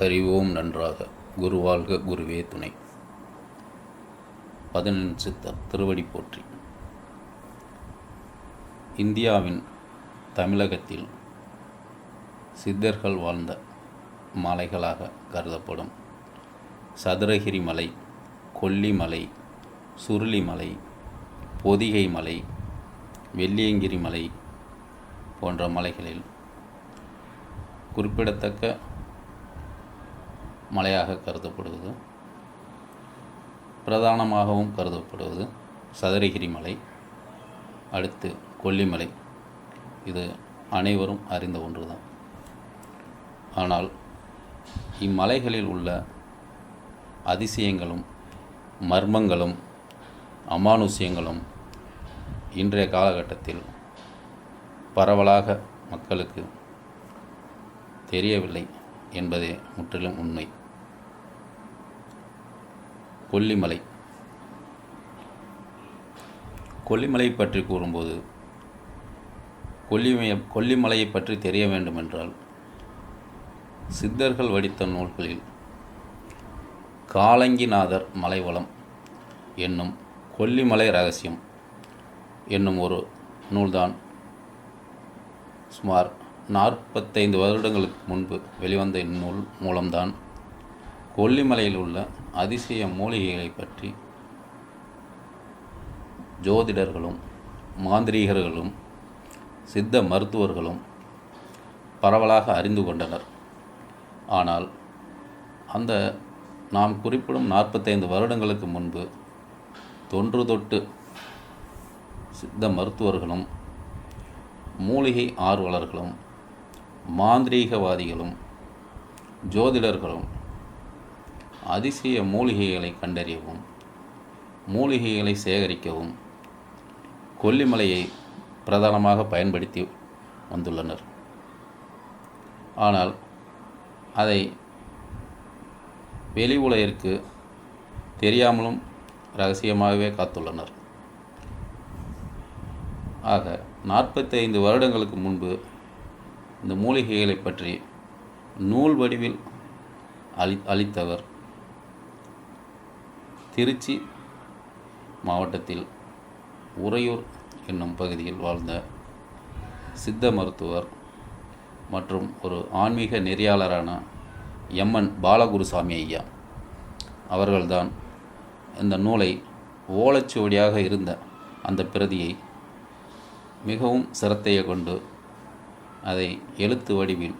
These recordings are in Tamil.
அறிவோம் நன்றாக. குருவாழ்க குருவே துணை. பதினெண் சித்தர் திருவடி போற்றி. இந்தியாவின் தமிழகத்தில் சித்தர்கள் வாழ்ந்த மலைகளாக கருதப்படும். சதுரகிரி மலை கொல்லிமலை சுருளிமலை பொதிகை மலை வெள்ளியங்கிரி மலை போன்ற மலைகளில் குறிப்பிடத்தக்க மலையாக கருதப்படுவது பிரதானமாகவும் கருதப்படுவது சதுரகிரி மலை அடுத்து கொல்லிமலை. இது அனைவரும் அறிந்த ஒன்றுதான். ஆனால் இம்மலைகளில் உள்ள அதிசயங்களும் மர்மங்களும் அமானுஷ்யங்களும் இன்றைய காலகட்டத்தில் பரவலாக மக்களுக்கு தெரியவில்லை என்பதே முற்றிலும் உண்மை. கொல்லிமலை. கொல்லிமலை பற்றி கூறும்போது கொல்லிமய கொல்லிமலையை பற்றி தெரிய வேண்டுமென்றால் சித்தர்கள் வடித்த நூல்களில் காலங்கிநாதர் மலைவளம் என்னும் கொல்லிமலை ரகசியம் என்னும் ஒரு நூல்தான். சுமார் நாற்பத்தைந்து வருடங்களுக்கு முன்பு வெளிவந்த இந்நூல் மூலம்தான் கொல்லிமலையில் உள்ள அதிசய மூலிகைகளை பற்றி ஜோதிடர்களும் மாந்திரீகர்களும் சித்த மருத்துவர்களும் பரவலாக அறிந்து கொண்டனர். ஆனால் அந்த நாம் குறிப்பிடும் நாற்பத்தைந்து வருடங்களுக்கு முன்பு தொன்று தொட்டு சித்த மருத்துவர்களும் மூலிகை ஆர்வலர்களும் மாந்திரீகவாதிகளும் ஜோதிடர்களும் அதிசய மூலிகைகளை கண்டறியவும் மூலிகைகளை சேகரிக்கவும் கொல்லிமலையை பிரதானமாக பயன்படுத்தி வந்துள்ளனர். ஆனால் அதை வெளி உலகிற்கு தெரியாமலும் ரகசியமாகவே காத்துள்ளனர். ஆக நாற்பத்தைந்து வருடங்களுக்கு முன்பு இந்த மூலிகைகளை பற்றி நூல் வடிவில் அளி அளித்தவர் திருச்சி மாவட்டத்தில் உறையூர் என்னும் பகுதியில் வாழ்ந்த சித்த மருத்துவர் மற்றும் ஒரு ஆன்மீக நெறியாளரான எம்என் பாலகுருசாமி ஐயா. அவர்கள்தான் இந்த நூலை ஓலைச்சுவடியாக இருந்த அந்த பிரதியை மிகவும் சிரத்தையை கொண்டு அதை எழுத்து வடிவில்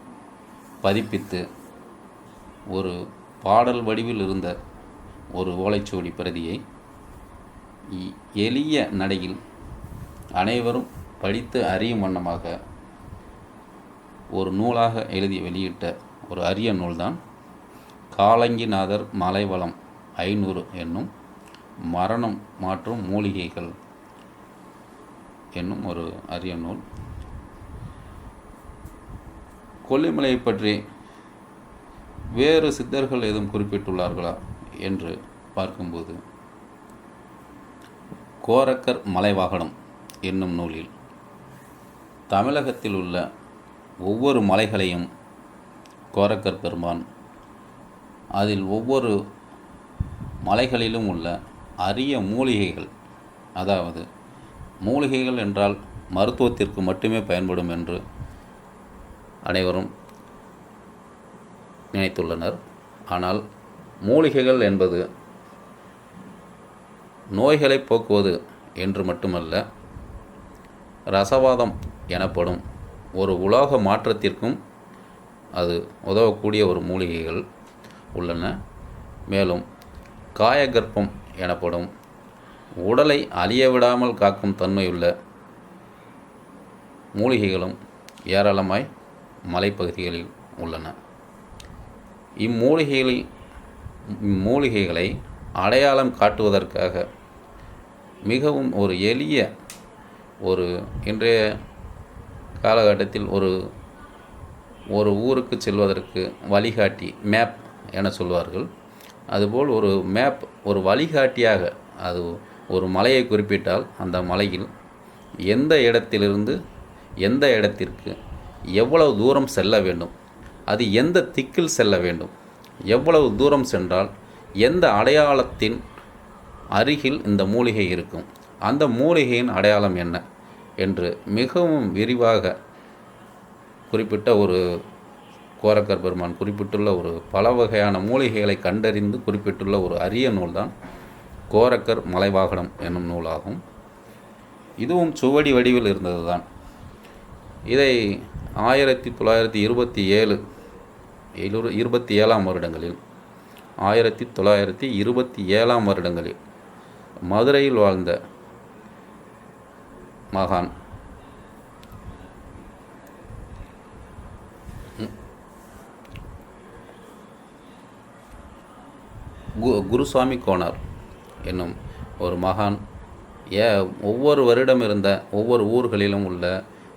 பதிப்பித்து ஒரு பாடல் வடிவில் இருந்த ஒரு ஓலைச்சுவடி பிரதியை எளிய நடையில் அனைவரும் படித்து அறியும் வண்ணமாக ஒரு நூலாக எழுதி வெளியிட்ட ஒரு அரிய நூல்தான் காலங்கிநாதர் மலைவளம் ஐநூறு என்னும் மரணம் மாற்றும் மூலிகைகள் என்னும் ஒரு அரிய நூல். கொல்லிமலையை பற்றி வேறு சித்தர்கள் எதுவும் குறிப்பிட்டுள்ளார்களா? என்று பார்க்கும்போது கோரக்கர் மலைவாகனம் என்னும் நூலில் தமிழகத்தில் உள்ள ஒவ்வொரு மலைகளையும் கோரக்கர் பெருமான் அதில் ஒவ்வொரு மலைகளிலும் உள்ள அரிய மூலிகைகள் அதாவது மூலிகைகள் என்றால் மருத்துவத்திற்கு மட்டுமே பயன்படும் என்று அனைவரும் நினைத்துள்ளனர். ஆனால் மூலிகைகள் என்பது நோய்களை போக்குவது என்று மட்டுமல்ல ரசவாதம் எனப்படும் ஒரு உலோக மாற்றத்திற்கும் அது உதவக்கூடிய ஒரு மூலிகைகள் உள்ளன. மேலும் காயகற்பம் எனப்படும் உடலை அழிய விடாமல் காக்கும் தன்மையுள்ள மூலிகைகளும் ஏராளமாய் மலைப்பகுதிகளில் உள்ளன. இம்மூலிகைகளில் மூலிகைகளை அடையாளம் காட்டுவதற்காக மிகவும் ஒரு எளிய ஒரு இன்றைய காலகட்டத்தில் ஒரு ஒரு ஊருக்கு செல்வதற்கு வழிகாட்டி மேப் என சொல்வார்கள். அதுபோல் ஒரு மேப் ஒரு வழிகாட்டியாக அது ஒரு மலையை குறிப்பிட்டால் அந்த மலையில் எந்த இடத்திலிருந்து எந்த இடத்திற்கு எவ்வளவு தூரம் செல்ல வேண்டும் அது எந்த திக்கில் செல்ல வேண்டும் எவ்வளவு தூரம் சென்றால் எந்த அடையாளத்தின் அருகில் இந்த மூலிகை இருக்கும்? அந்த மூலிகையின் அடையாளம் என்ன? என்று மிகவும் விரிவாக குறிப்பிட்ட ஒரு கோரக்கர் பெருமான் குறிப்பிட்டுள்ள ஒரு பல வகையான மூலிகைகளை கண்டறிந்து குறிப்பிட்டுள்ள ஒரு அரிய நூல்தான் கோரக்கர் மலைவாகனம் என்னும் நூலாகும். இதுவும் சுவடி வடிவில் இருந்தது தான் இதை ஆயிரத்தி தொள்ளாயிரத்தி இருபத்தி ஏழு எழு இருபத்தி ஏழாம் வருடங்களில் ஆயிரத்தி தொள்ளாயிரத்தி இருபத்தி ஏழாம் வருடங்களில் மதுரையில் வாழ்ந்த மகான் கு குருசாமி கோனார் என்னும் ஒரு மகான் ஏ ஒவ்வொரு வருடம் இருந்த ஒவ்வொரு ஊர்களிலும் உள்ள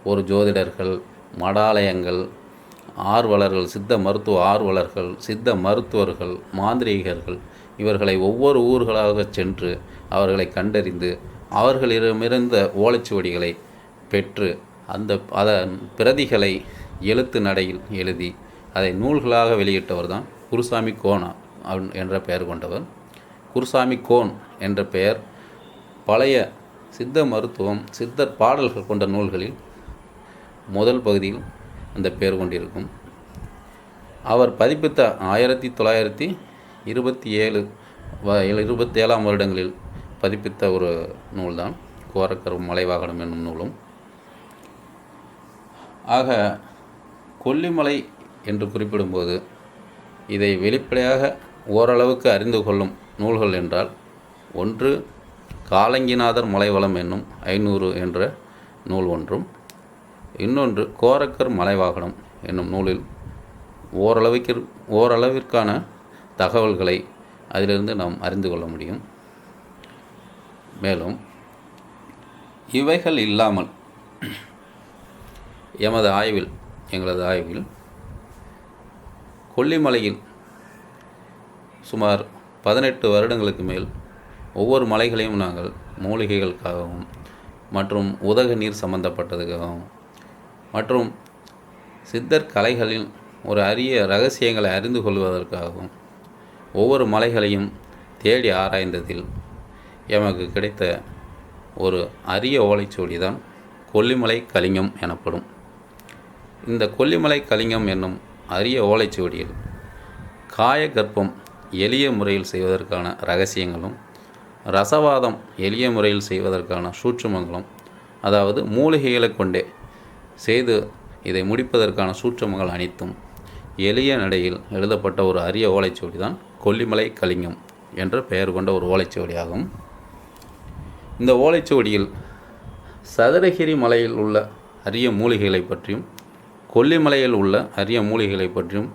ஒரு ஜோதிடர்கள் மடாலயங்கள் ஆர்வலர்கள் சித்த மருத்துவ ஆர்வலர்கள் சித்த மருத்துவர்கள் மாந்திரீகர்கள் இவர்களை ஒவ்வொரு ஊர்களாக சென்று அவர்களை கண்டறிந்து அவர்களிடமிருந்த ஓலைச்சுவடிகளை பெற்று அந்த அதன் பிரதிகளை எழுத்து நடையில் எழுதி அதை நூல்களாக வெளியிட்டவர் தான் குருசாமி கோனா அவன் என்ற பெயர் கொண்டவர். குருசாமி கோன் என்ற பெயர் பழைய சித்த மருத்துவம் சித்தர் பாடல்கள் கொண்ட நூல்களில் முதல் பகுதியில் அந்த பெயர் கொண்டிருக்கும். அவர் பதிப்பித்த ஆயிரத்தி தொள்ளாயிரத்தி இருபத்தி ஏழு வ இருபத்தி ஏழாம் வருடங்களில் பதிப்பித்த ஒரு நூல்தான் கோரக்கர் மலைவாகனம் என்னும் நூலும். ஆக கொல்லிமலை என்று குறிப்பிடும்போது இதை வெளிப்படையாக ஓரளவுக்கு அறிந்து கொள்ளும் நூல்கள் என்றால் ஒன்று காலங்கிநாதர் மலைவளம் என்னும் ஐநூறு என்ற நூல் ஒன்றும் இன்னொன்று கோரக்கர் மலைவாகனம் என்னும் நூலில் ஓரளவிற்கு ஓரளவிற்கான தகவல்களை அதிலிருந்து நாம் அறிந்து கொள்ள முடியும். மேலும் இவைகள் இல்லாமல் எமது ஆய்வில் எங்களது ஆய்வில் கொல்லிமலையில் சுமார் பதினெட்டு வருடங்களுக்கு மேல் ஒவ்வொரு மலைகளையும் நாங்கள் மூலிகைகளுக்காகவும் மற்றும் உதக நீர் சம்பந்தப்பட்டதுக்காகவும் மற்றும் சித்தர் கலைகளில் ஒரு அரிய ரகசியங்களை அறிந்து கொள்வதற்காகவும் ஒவ்வொரு மலைகளையும் தேடி ஆராய்ந்ததில் எமக்கு கிடைத்த ஒரு அரிய ஓலைச்சுவடி தான் கொல்லிமலை கலிங்கம் எனப்படும். இந்த கொல்லிமலை கலிங்கம் என்னும் அரிய ஓலைச்சுவடியில் காயகற்பம் எளிய முறையில் செய்வதற்கான ரகசியங்களும் ரசவாதம் எளிய முறையில் செய்வதற்கான சூட்சுமங்களும் அதாவது மூலிகைகளை கொண்டே செய்து இதை முடிப்பதற்கான சூற்றமங்கள் அனைத்தும் எளிய நடையில் எழுதப்பட்ட ஒரு அரிய ஓலைச்சுவடி தான் கொல்லிமலை கலிங்கம் என்ற பெயர் கொண்ட ஒரு ஓலைச்சுவடியாகும். இந்த ஓலைச்சுவடியில் சதுரகிரி மலையில் உள்ள அரிய மூலிகைகளை பற்றியும் கொல்லிமலையில் உள்ள அரிய மூலிகைகளை பற்றியும்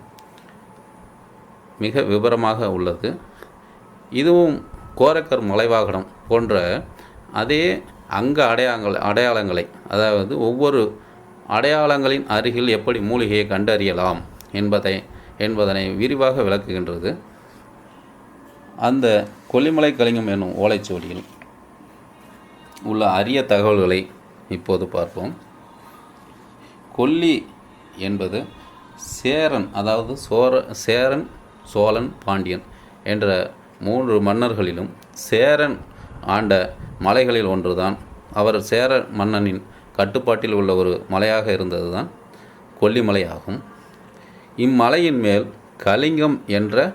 மிக விவரமாக உள்ளது. இதுவும் கோரக்கர் மலைவாகனம் போன்ற அதே அங்க அடையாளங்கள் அடையாளங்களை அதாவது ஒவ்வொரு அடையாளங்களின் அருகில் எப்படி மூலிகையை கண்டறியலாம் என்பதை என்பதனை விரிவாக விளக்குகின்றது. அந்த கொல்லிமலை கலிங்கம் என்னும் ஓலைச்சுவடியில் உள்ள அரிய தகவல்களை இப்போது பார்ப்போம். கொல்லி என்பது சேரன் அதாவது சோர சேரன் சோழன் பாண்டியன் என்ற மூன்று மன்னர்களிலும் சேரன் ஆண்ட மலைகளில் ஒன்றுதான். அவர் சேர மன்னனின் கட்டுப்பாட்டில் உள்ள ஒரு மலையாக இருந்தது தான் கொல்லிமலை ஆகும் இம்மலையின் மேல் கலிங்கம் என்ற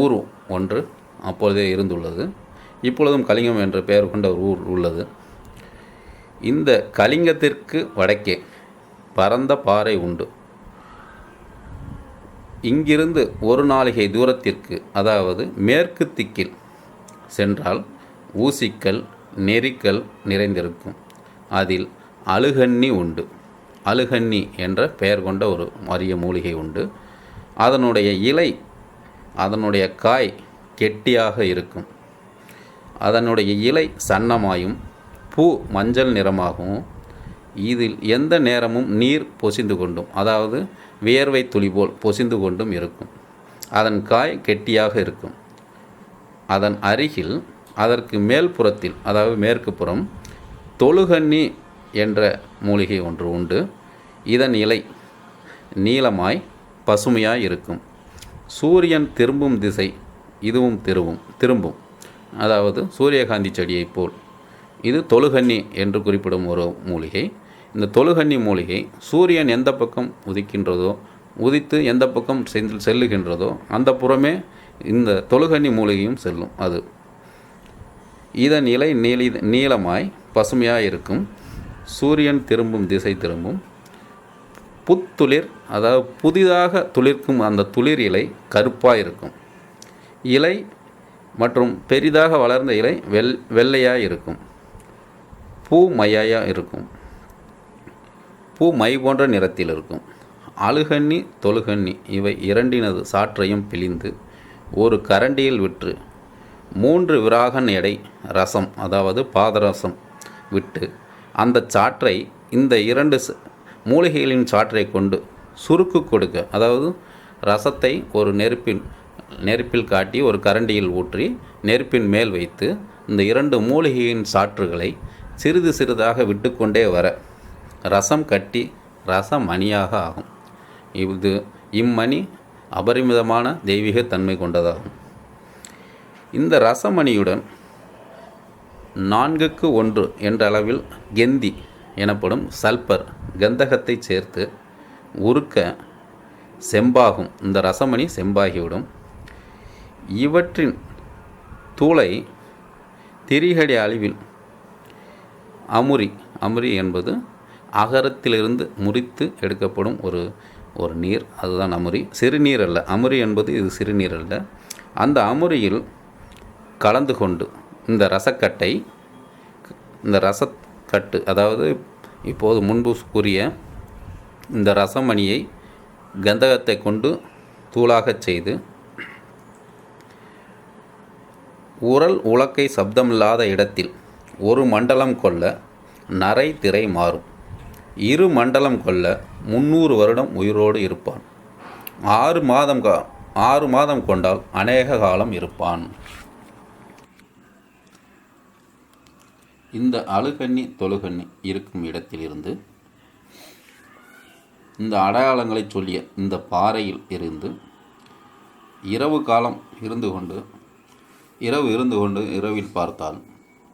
ஊர் ஒன்று அப்பொழுதே இருந்துள்ளது. இப்பொழுதும் கலிங்கம் என்ற பெயர் கொண்ட ஒரு ஊர் உள்ளது. இந்த கலிங்கத்திற்கு வடக்கே பரந்த பாறை உண்டு. இங்கிருந்து ஒரு நாளிகை தூரத்திற்கு அதாவது மேற்கு திக்கில் சென்றால் ஊசிக்கல் நெறிக்கல் நிறைந்திருக்கும். அதில் அழுகன்னி உண்டு. அழுகன்னி என்ற பெயர் கொண்ட ஒரு அரிய மூலிகை உண்டு. அதனுடைய இலை அதனுடைய காய் கெட்டியாக இருக்கும். அதனுடைய இலை சன்னமாயும் பூ மஞ்சள் நிறமாகவும் இதில் எந்த நேரமும் நீர் பொசிந்து கொண்டும் அதாவது வியர்வை துளி போல் பொசிந்து கொண்டும் இருக்கும். அதன் காய் கெட்டியாக இருக்கும். அதன் அருகில் அதற்கு மேல் புறத்தில் அதாவது மேற்கு புறம் தொழுகன்னி என்ற மூலிகை ஒன்று உண்டு. இதன் இலை நீளமாய் பசுமையாய் இருக்கும். சூரியன் திரும்பும் திசை இதுவும் திரும்பும் திரும்பும். அதாவது சூரியகாந்தி செடியைப் போல். இது தொழுகன்னி என்று குறிப்பிடும் ஒரு மூலிகை. இந்த தொழுகன்னி மூலிகை சூரியன் எந்த பக்கம் உதிக்கின்றதோ உதித்து எந்த பக்கம் சென்று செல்லுகின்றதோ அந்த புறமே இந்த தொழுகன்னி மூலிகையும் செல்லும் அது. இதன் இலை நீளி நீளமாய் பசுமையாக இருக்கும். சூரியன் திரும்பும் திசை திரும்பும். புத்துளிர் அதாவது புதிதாக துளிர்க்கும் அந்த துளிர் இலை கருப்பாக இருக்கும். இலை மற்றும் பெரிதாக வளர்ந்த இலை வெள் வெள்ளையாக இருக்கும். பூ மையாக இருக்கும். பூ மை போன்ற நிறத்தில் இருக்கும். அழுகண்ணி தொழுகண்ணி இவை இரண்டினது சாற்றையும் பிழிந்து ஒரு கரண்டியில் விற்று மூன்று விராகன் எடை ரசம் அதாவது பாதரசம் விட்டு அந்த சாற்றை இந்த இரண்டு மூலிகைகளின் சாற்றை கொண்டு சுருக்கு கொடுக்க அதாவது ரசத்தை ஒரு நெருப்பின் நெருப்பில் காட்டி ஒரு கரண்டியில் ஊற்றி நெருப்பின் மேல் வைத்து இந்த இரண்டு மூலிகையின் சாற்றுகளை சிறிது சிறிதாக விட்டுக்கொண்டே வர ரசம் கட்டி ரசம் மணியாக ஆகும். இது இம்மணி அபரிமிதமான தெய்வீக தன்மை கொண்டதாகும். இந்த ரசமணியுடன் நான்குக்கு ஒன்று என்ற அளவில் கெந்தி எனப்படும் சல்பர் கந்தகத்தை சேர்த்து உருக்க செம்பாகும். இந்த ரசமணி செம்பாகிவிடும். இவற்றின் தூளை திரிகடி அளவில் அமுரி அமுரி என்பது அகரத்திலிருந்து முறித்து எடுக்கப்படும் ஒரு ஒரு நீர். அதுதான் அமுரி சிறுநீர் அல்ல அமுரி என்பது இது சிறுநீர் அல்ல அந்த அமுரியில் கலந்து கொண்டு இந்த ரசக்கட்டை இந்த ரசக்கட்டு அதாவது இப்போது முன்பு கூறிய இந்த ரசமணியை கந்தகத்தை கொண்டு தூளாகச் செய்து உரல் உலக்கை சப்தமில்லாத இடத்தில் ஒரு மண்டலம் கொள்ள நரை திரை மாறும். இரு மண்டலம் கொள்ள முந்நூறு வருடம் உயிரோடு இருப்பான். ஆறு மாதம் கா ஆறு மாதம் கொண்டால் அநேக காலம் இருப்பான். இந்த அழுகண்ணி தொழுகண்ணி இருக்கும் இடத்திலிருந்து இந்த அடையாளங்களை சொல்லிய இந்த பாறையில் இருந்து இரவு காலம் இருந்து கொண்டு இரவு இருந்து கொண்டு இரவில் பார்த்தால்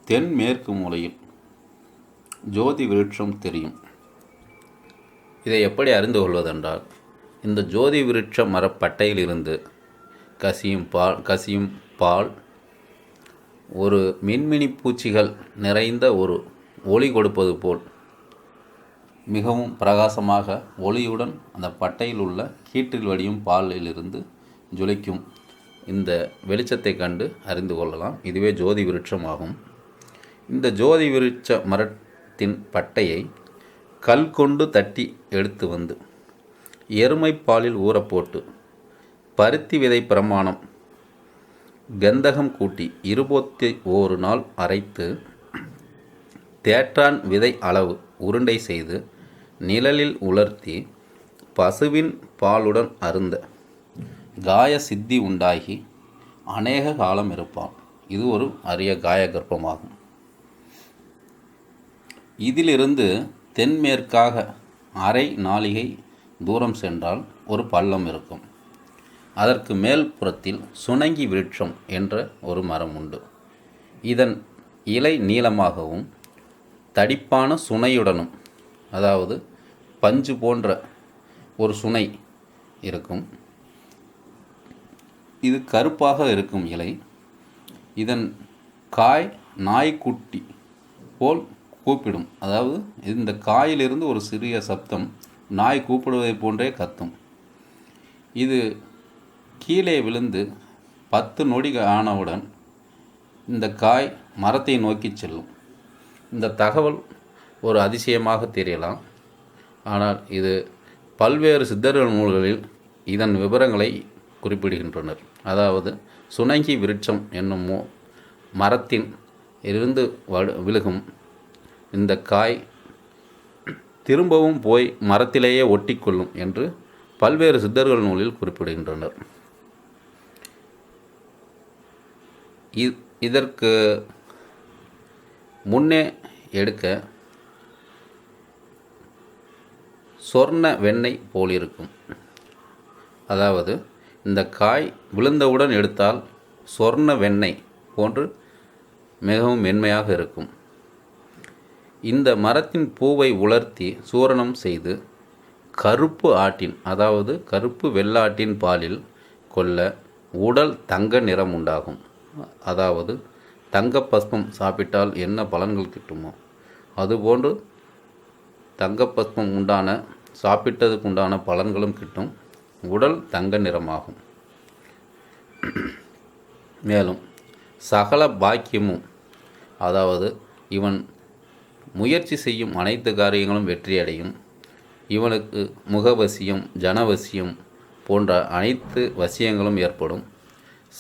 தென்மேற்கு மூலையில் ஜோதி விருட்சம் தெரியும். இதை எப்படி அறிந்து கொள்வதென்றால் இந்த ஜோதி விருட்ச மரப்பட்டையிலிருந்து கசியும் பால் கசியும் பால் ஒரு மின்மினி பூச்சிகள் நிறைந்த ஒரு ஒளி கொடுப்பது போல். மிகவும் பிரகாசமாக ஒளியுடன் அந்த பட்டையில் உள்ள கீற்றில் வடியும் பாலிலிருந்து ஜொலிக்கும் இந்த வெளிச்சத்தை கண்டு அறிந்து கொள்ளலாம். இதுவே ஜோதி விருட்சமாகும். இந்த ஜோதி விருட்ச மரத்தின் பட்டையை கல் கொண்டு தட்டி எடுத்து வந்து எருமை பாலில் ஊறப்போட்டு பருத்தி விதை பிரமாணம் கந்தகம் கூட்டி இருபத்தி ஓரு நாள் அரைத்து தேற்றான் விதை அளவு உருண்டை செய்து நிழலில் உலர்த்தி பசுவின் பாலுடன் அருந்த காய சித்தி உண்டாகி அநேக காலம் இருப்பான். இது ஒரு அரிய காய கர்ப்பமாகும். இதிலிருந்து தென்மேற்காக அரை நாளிகை தூரம் சென்றால் ஒரு பள்ளம் இருக்கும். அதற்கு மேல் புறத்தில் சுணங்கி விருட்சம் என்ற ஒரு மரம் உண்டு. இதன் இலை நீளமாகவும் தடிப்பான சுனையுடனும் அதாவது பஞ்சு போன்ற ஒரு சுனை இருக்கும். இது கருப்பாக இருக்கும் இலை. இதன் காய் நாய்க்குட்டி போல் கூப்பிடும். அதாவது இந்த காயிலிருந்து ஒரு சிறிய சப்தம் நாய் கூப்பிடுவதை போன்றே கத்தும். இது கீழே விழுந்து பத்து நொடி ஆனவுடன் இந்த காய் மரத்தை நோக்கி செல்லும். இந்த தகவல் ஒரு அதிசயமாக தெரியலாம். ஆனால் இது பல்வேறு சித்தர்கள் நூல்களில் இதன் விவரங்களை குறிப்பிடுகின்றனர். அதாவது சுனங்கி விருட்சம் என்னும் மரத்தின் இருந்து வடு விழுகும் இந்த காய் திரும்பவும் போய் மரத்திலேயே ஒட்டிக்கொள்ளும் என்று பல்வேறு சித்தர்கள் நூலில் குறிப்பிடுகின்றனர். இதற்கு முன்னே எடுக்க சொர்ண வெண்ணெய் போலிருக்கும். அதாவது இந்த காய் விழுந்தவுடன் எடுத்தால் சொர்ண வெண்ணெய் போன்று மிகவும் மென்மையாக இருக்கும். இந்த மரத்தின் பூவை உலர்த்தி சூரணம் செய்து கருப்பு ஆட்டின் அதாவது கருப்பு வெள்ளாட்டின் பாலில் கொள்ள உடல் தங்க நிறம் உண்டாகும். அதாவது தங்க பஸ்பம் சாப்பிட்டால் என்ன பலன்கள் கிட்டுமோ? அதுபோன்று தங்கப்பஸ்பம் உண்டான சாப்பிட்டதுக்கு உண்டான பலன்களும் கிட்டும். உடல் தங்க நிறமாகும். மேலும் சகல பாக்கியமும் அதாவது இவன் முயற்சி செய்யும் அனைத்து காரியங்களும் வெற்றியடையும். இவனுக்கு முகவசியம் ஜனவசியம் போன்ற அனைத்து வசியங்களும் ஏற்படும்.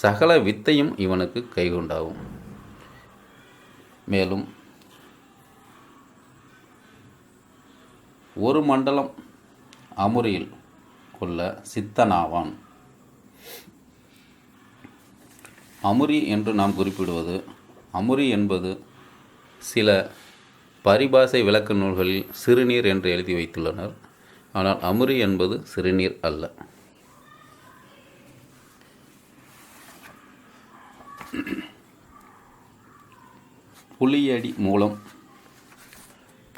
சகல வித்தையும் இவனுக்கு கைகொண்டாகும். மேலும் ஒரு மண்டலம் அமுரியில் உள்ள சித்தனாவான். அமுரி என்று நாம் குறிப்பிடுவது அமுரி என்பது சில பரிபாசை விளக்க நூல்களில் சிறுநீர் என்று எழுதி வைத்துள்ளனர். ஆனால் அமுரி என்பது சிறுநீர் அல்ல. புலியடி மூலம்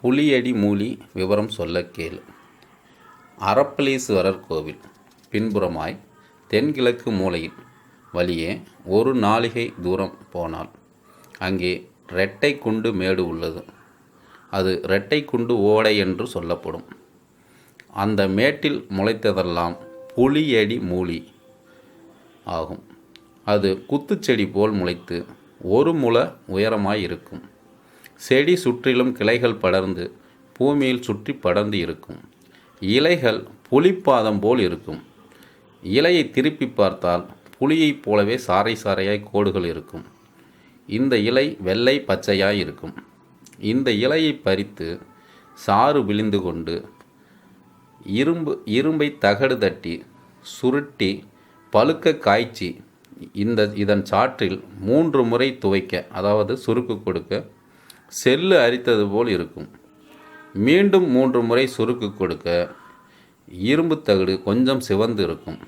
புலியடி மூலி விவரம் சொல்ல கேள். அரப்பளீஸ்வரர் கோவில் பின்புறமாய் தென்கிழக்கு மூலையில் வழியே ஒரு நாளிகை தூரம் போனால் அங்கே இரட்டை குண்டு மேடு உள்ளது. அது இரட்டை குண்டு ஓடை என்று சொல்லப்படும். அந்த மேட்டில் முளைத்ததெல்லாம் புலியடி மூலி ஆகும். அது குத்துச்செடி போல் முளைத்து ஒரு முள உயரமாய் இருக்கும். செடி சுற்றிலும் கிளைகள் படர்ந்து பூமியில் சுற்றி படர்ந்து இருக்கும். இலைகள் புலிப்பாதம் போல் இருக்கும். இலையை திருப்பி பார்த்தால் புலியைப் போலவே சாறை சாறையாய் கோடுகள் இருக்கும். இந்த இலை வெள்ளை பச்சையாய் இருக்கும். இந்த இலையை பறித்து சாறு விழிந்து கொண்டு இரும்பு இரும்பை தகடு தட்டி சுருட்டி பழுக்க காய்ச்சி இந்த இதன் சாற்றில் மூன்று முறை துவைக்க அதாவது சுருக்கு கொடுக்க செல்லு அரித்தது போல் இருக்கும். மீண்டும் மூன்று முறை சுருக்கு கொடுக்க இரும்பு தகடு கொஞ்சம் சிவந்து இருக்கும்.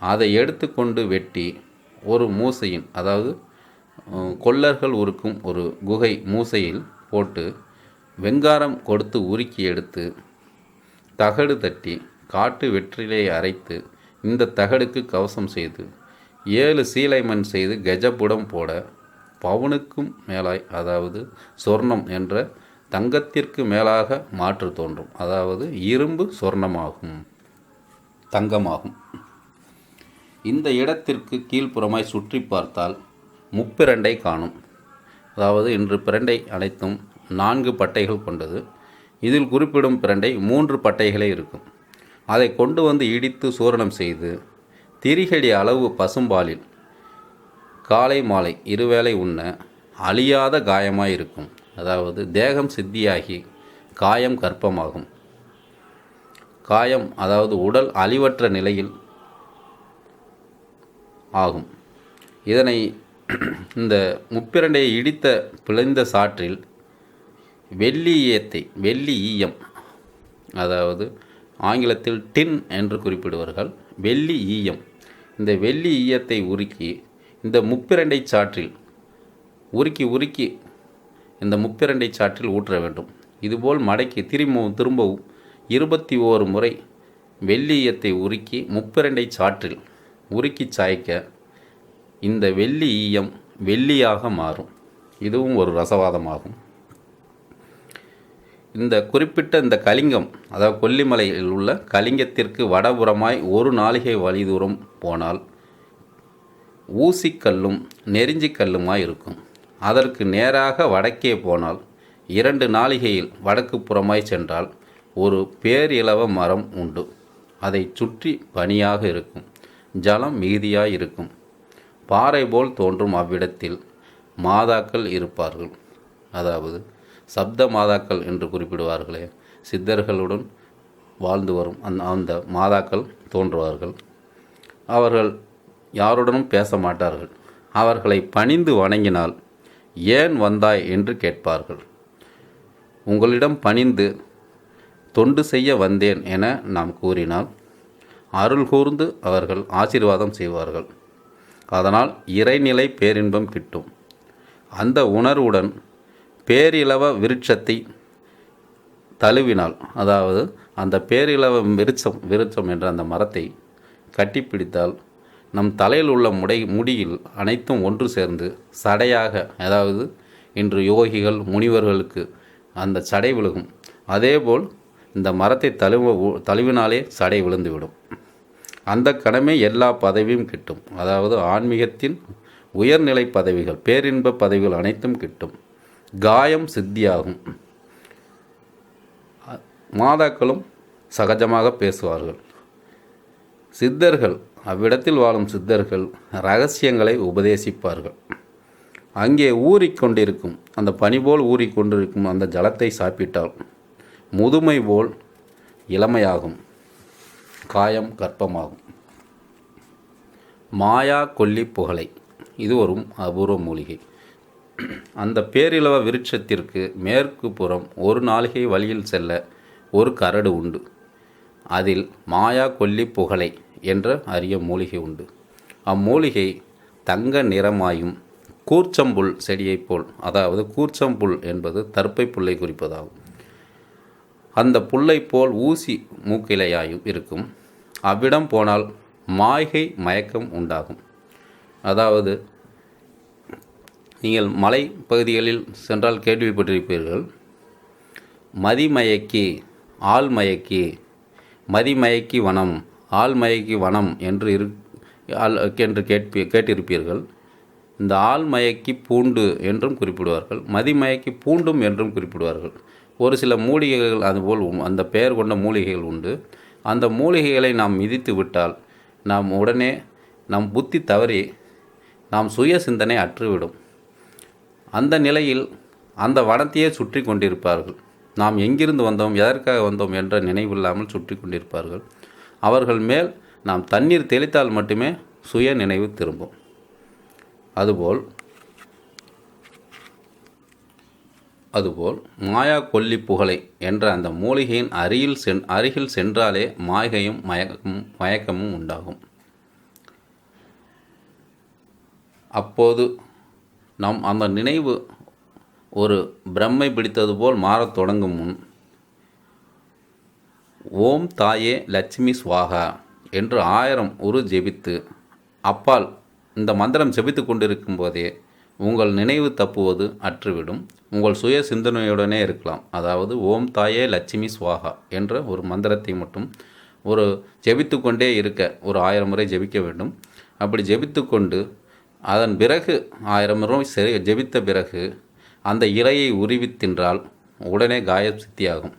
அதை எடுத்துக்கொண்டு வெட்டி ஒரு மூசையின் அதாவது கொல்லர்கள் உருக்கும் ஒரு குகை மூசையில் போட்டு வெங்காரம் கொடுத்து உருக்கி எடுத்து தகடு தட்டி காட்டு வெற்றிலையை அரைத்து இந்த தகடுக்கு கவசம் செய்து ஏழு சீலை மண் செய்து கஜபுடம் போட பவுனுக்கும் மேலாய் அதாவது சொர்ணம் என்ற தங்கத்திற்கு மேலாக மாற்று தோன்றும். அதாவது இரும்பு சொர்ணமாகும் தங்கமாகும். இந்த இடத்திற்கு கீழ்ப்புறமாய் சுற்றி பார்த்தால் முப்பிரண்டை காணும். அதாவது இன்று பிரண்டை அனைத்தும் நான்கு பட்டைகள் கொண்டது. இதில் குறிப்பிடும் பிரண்டை மூன்று பட்டைகளே இருக்கும். அதை கொண்டு வந்து இடித்து சூரணம் செய்து திரிகடி அளவு பசும்பாலில். காலை மாலை இருவேளை உண்ண அழியாத காயமாக இருக்கும் அதாவது தேகம் சித்தியாகி காயம் கற்பமாகும் காயம் அதாவது உடல் அழிவற்ற நிலையில் ஆகும். இதனை இந்த முப்பிரண்டையை இடித்த பிழைந்த சாற்றில் வெள்ளி ஈயத்தை வெள்ளி ஈயம் அதாவது ஆங்கிலத்தில் டின் என்று குறிப்பிடுவார்கள். வெள்ளி ஈயம். இந்த வெள்ளி ஈயத்தை உருக்கி இந்த முப்பிரண்டை சாற்றில் உருக்கி உருக்கி இந்த முப்பிரண்டை சாற்றில் ஊற்ற வேண்டும். இதுபோல் மடக்கி திரும்பவும் திரும்பவும் இருபத்தி ஓரு முறை வெள்ளியத்தை உருக்கி முப்பிரண்டை சாற்றில் உருக்கி சாய்க்க இந்த வெள்ளி ஈயம் வெள்ளியாக மாறும். இதுவும் ஒரு ரசவாதமாகும். இந்த குறிப்பிட்ட இந்த கலிங்கம் அதாவது கொல்லிமலையில் உள்ள கலிங்கத்திற்கு வடபுறமாய் ஒரு நாளிகை வழி தூரம் போனால் ஊசிக்கல்லும் நெறிஞ்சிக்கல்லுமாய் இருக்கும். அதற்கு நேராக வடக்கே போனால் இரண்டு நாளிகையில் வடக்கு புறமாய் சென்றால் ஒரு பேரிளவ மரம் உண்டு. அதை சுற்றி பனியாக இருக்கும் ஜலம் மிகுதியாய் இருக்கும். பாறை போல் தோன்றும் அவ்விடத்தில் மாதாக்கள் இருப்பார்கள். அதாவது சப்த மாதாக்கள் என்று குறிப்பிடுவார்களே சித்தர்களுடன் வாழ்ந்து வரும் அந்த அந்த மாதாக்கள் தோன்றுவார்கள். அவர்கள் யாருடனும் பேச மாட்டார்கள். அவர்களை பணிந்து வணங்கினால் ஏன் வந்தாய் என்று கேட்பார்கள். உங்களிடம் பணிந்து தொண்டு செய்ய வந்தேன் என நாம் கூறினால் அருள் கூர்ந்து அவர்கள் ஆசீர்வாதம் செய்வார்கள். அதனால் இறைநிலை பேரின்பம் கிட்டும். அந்த உணர்வுடன் பேரிலவ விருட்சத்தை தழுவினால் அதாவது அந்த பேரிலவ விருட்சம் விருட்சம் என்ற அந்த மரத்தை கட்டிப்பிடித்தால் நம் தலையில் உள்ள முடை முடியில் அனைத்தும் ஒன்று சேர்ந்து சடையாக அதாவது இன்று யோகிகள் முனிவர்களுக்கு அந்த சடை விழுகும். அதேபோல் இந்த மரத்தை தழுவ தழுவினாலே சடை விழுந்துவிடும். அந்த கடமை எல்லா பதவியும் கிட்டும். அதாவது ஆன்மீகத்தின் உயர்நிலை பதவிகள் பேரின்ப பதவிகள் அனைத்தும் கிட்டும். காயம் சித்தியாகும். மாதாக்களும் சகஜமாக பேசுவார்கள். சித்தர்கள் அவ்விடத்தில் வாழும் சித்தர்கள் ரகசியங்களை உபதேசிப்பார்கள். அங்கே ஊறிக்கொண்டிருக்கும் அந்த பனி போல் ஊறிக்கொண்டிருக்கும் அந்த ஜலத்தை சாப்பிட்டால் முதுமை போல் இளமையாகும். காயம் கற்பமாகும் மாயா கொல்லி புகழை. இது ஒரு அபூர்வ மூலிகை. அந்த பேரிலவ விருட்சத்திற்கு மேற்கு புறம் ஒரு நாளிகை வழியில் செல்ல ஒரு கரடு உண்டு. அதில் மாயா கொல்லி புகழை என்ற அரிய மூலிகை உண்டு. அம்மூலிகை தங்க நிறமாயும் கூர்ச்சம்புல் செடியைப் போல் அதாவது கூர்ச்சம்புல் என்பது தற்பை புல்லை குறிப்பதாகும். அந்த புல்லை போல் ஊசி மூக்கிலையாயும் இருக்கும். அவ்விடம் போனால் மாய்கை மயக்கம் உண்டாகும். அதாவது நீங்கள் மலை பகுதிகளில் சென்றால் கேள்விப்பட்டிருப்பீர்கள். மதிமயக்கி ஆள்மயக்கி மதிமயக்கி வனம் ஆள்மயக்கி வனம் என்று இரு ஆள் என்று கேட்பி கேட்டிருப்பீர்கள். இந்த ஆள்மயக்கி பூண்டு என்றும் குறிப்பிடுவார்கள் மதிமயக்கி பூண்டும் என்றும் குறிப்பிடுவார்கள். ஒரு சில மூலிகைகள் அதுபோல் அந்த பெயர் கொண்ட மூலிகைகள் உண்டு. அந்த மூலிகைகளை நாம் மிதித்து விட்டால் நாம் உடனே நம் புத்தி தவறி நாம் சுய சிந்தனை அற்றுவிடும். அந்த நிலையில் அந்த வனத்தையே சுற்றி கொண்டிருப்பார்கள். நாம் எங்கிருந்து வந்தோம் எதற்காக வந்தோம் என்ற நினைவில்லாமல் சுற்றி கொண்டிருப்பார்கள். அவர்கள் மேல் நாம் தண்ணீர் தெளித்தால் மட்டுமே சுய நினைவு திரும்பும். அதுபோல் அதுபோல் மாயா கொல்லி புகழை என்ற அந்த மூலிகையின் அருகில் சென் அருகில் சென்றாலே மாயகையும் மயக்கமும் மயக்கமும் உண்டாகும். அப்போது நம் அந்த நினைவு ஒரு பிரம்மை பிடித்தது போல் மாறத் தொடங்கும் முன் ஓம் தாயே லட்சுமி சுவாகா என்று ஆயிரம் உரு ஜெபித்து அப்பால் இந்த மந்திரம் ஜெபித்து கொண்டிருக்கும் போதே உங்கள் நினைவு தப்புவது அற்றுவிடும். உங்கள் சுய சிந்தனையுடனே இருக்கலாம். அதாவது ஓம் தாயே லட்சுமி சுவாகா என்ற ஒரு மந்திரத்தை மட்டும் ஒரு ஜெபித்து கொண்டே இருக்க ஒரு ஆயிரம் முறை ஜெபிக்க வேண்டும். அப்படி ஜெபித்து கொண்டு அதன் பிறகு ஆயிரம் ரூபாய் செ ஜெபித்த பிறகு அந்த இலையை உருவி தின்றால் உடனே காயம் சித்தியாகும்.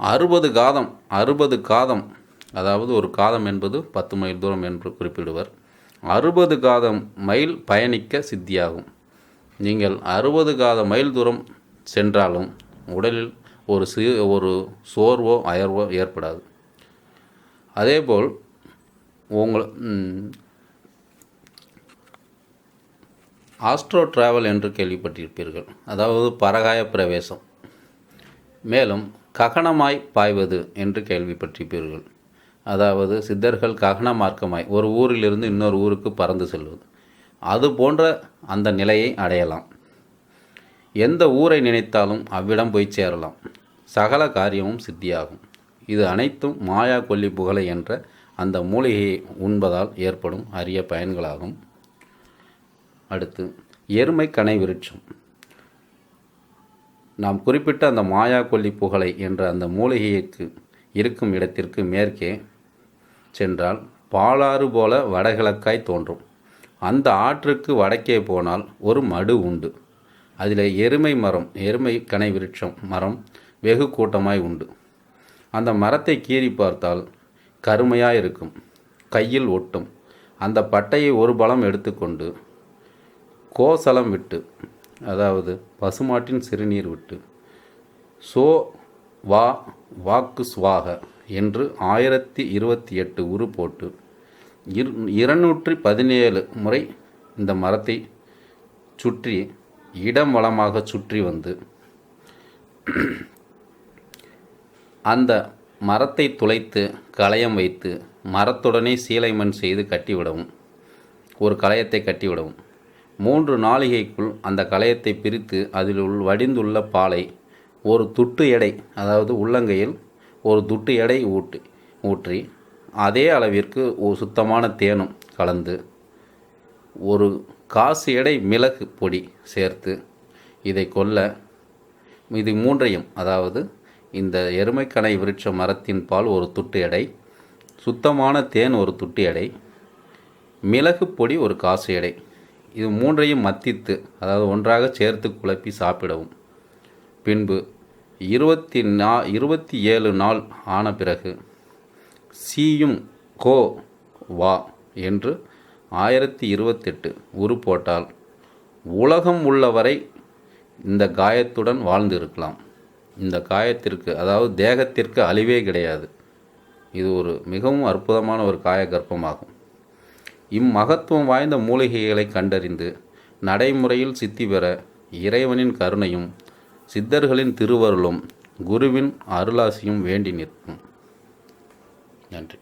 அறுபது காதம் அறுபது காதம் அதாவது ஒரு காதம் என்பது பத்து மைல் தூரம் என்று குறிப்பிடுவர். அறுபது காதம் மைல் பயணிக்க சித்தியாகும். நீங்கள் அறுபது காத மைல் தூரம் சென்றாலும் உடலில் ஒரு சி ஒரு சோர்வோ அயர்வோ ஏற்படாது. அதேபோல் உங்கள் ஆஸ்ட்ரோ டிராவல் என்று கேள்விப்பட்டிருப்பீர்கள். அதாவது பரகாய பிரவேசம். மேலும் ககனமாய் பாய்வது என்று கேள்விப்பட்டிருப்பீர்கள். அதாவது சித்தர்கள் ககன மார்க்கமாய் ஒரு ஊரிலிருந்து இன்னொரு ஊருக்கு பறந்து செல்வது. அது போன்ற அந்த நிலையை அடையலாம். எந்த ஊரை நினைத்தாலும் அவ்விடம் போய் சேரலாம். சகல காரியமும் சித்தியாகும். இது அனைத்தும் மாயா கொல்லி புகழை என்ற அந்த மூலிகையை உண்பதால் ஏற்படும் அரிய பயன்களாகும். அடுத்து எருமை கனை விருட்சம். நாம் குறிப்பிட்ட அந்த மாயா கொல்லி புகழை என்ற அந்த மூலிகைக்கு இருக்கும் இடத்திற்கு மேற்கே சென்றால் பாலாறு போல வடகிழக்காய் தோன்றும். அந்த ஆற்றுக்கு வடக்கே போனால் ஒரு மடு உண்டு. அதில் எருமை மரம் எருமை கனை விருட்சம் மரம் வெகு கூட்டமாய் உண்டு. அந்த மரத்தை கீறி பார்த்தால் கருமையாக இருக்கும். கையில் ஒட்டும். அந்த பட்டையை ஒரு பலம் எடுத்துக்கொண்டு கோசலம் விட்டு அதாவது பசுமாட்டின் சிறுநீர் விட்டு சோ வா வாக்கு சுவாக என்று ஆயிரத்தி இருபத்தி எட்டு உரு போட்டு இரு இருநூற்றி பதினேழு முறை இந்த மரத்தை சுற்றி இடம் வளமாக சுற்றி வந்து அந்த மரத்தை துளைத்து களையம் வைத்து மரத்துடனே சீலைமண் செய்து கட்டிவிடவும் ஒரு களையத்தை கட்டிவிடவும். மூன்று நாளிகைக்குள் அந்த களையத்தை பிரித்து அதில் உள் வடிந்துள்ள பாலை ஒரு துட்டு எடை அதாவது உள்ளங்கையில் ஒரு துட்டு எடை ஊட்டி ஊற்றி அதே அளவிற்கு ஒரு சுத்தமான தேனும் கலந்து ஒரு காசு எடை மிளகு பொடி சேர்த்து இதை கொல்ல இது மூன்றையும் அதாவது இந்த எருமைக்கணை விருட்ச மரத்தின் பால் ஒரு துட்டு எடை சுத்தமான தேன் ஒரு துட்டு எடை மிளகு பொடி ஒரு காசு எடை. இது மூன்றையும் மத்தித்து அதாவது ஒன்றாக சேர்த்து குழப்பி சாப்பிடவும். பின்பு இருபத்தி நா இருபத்தி ஏழு நாள் ஆன பிறகு சீயும் கோ வா என்று ஆயிரத்தி இருபத்தெட்டு உரு போட்டால் உலகம் உள்ளவரை இந்த காயத்துடன் வாழ்ந்திருக்கலாம். இந்த காயத்திற்கு அதாவது தேகத்திற்கு அழிவே கிடையாது. இது ஒரு மிகவும் அற்புதமான ஒரு காய கர்ப்பமாகும் இம்மகத்துவம் வாய்ந்த மூலிகைகளை கண்டறிந்து நடைமுறையில் சித்தி பெற இறைவனின் கருணையும் சித்தர்களின் திருவருளும் குருவின் அருளாசியும் வேண்டி நிற்கும். நன்றி.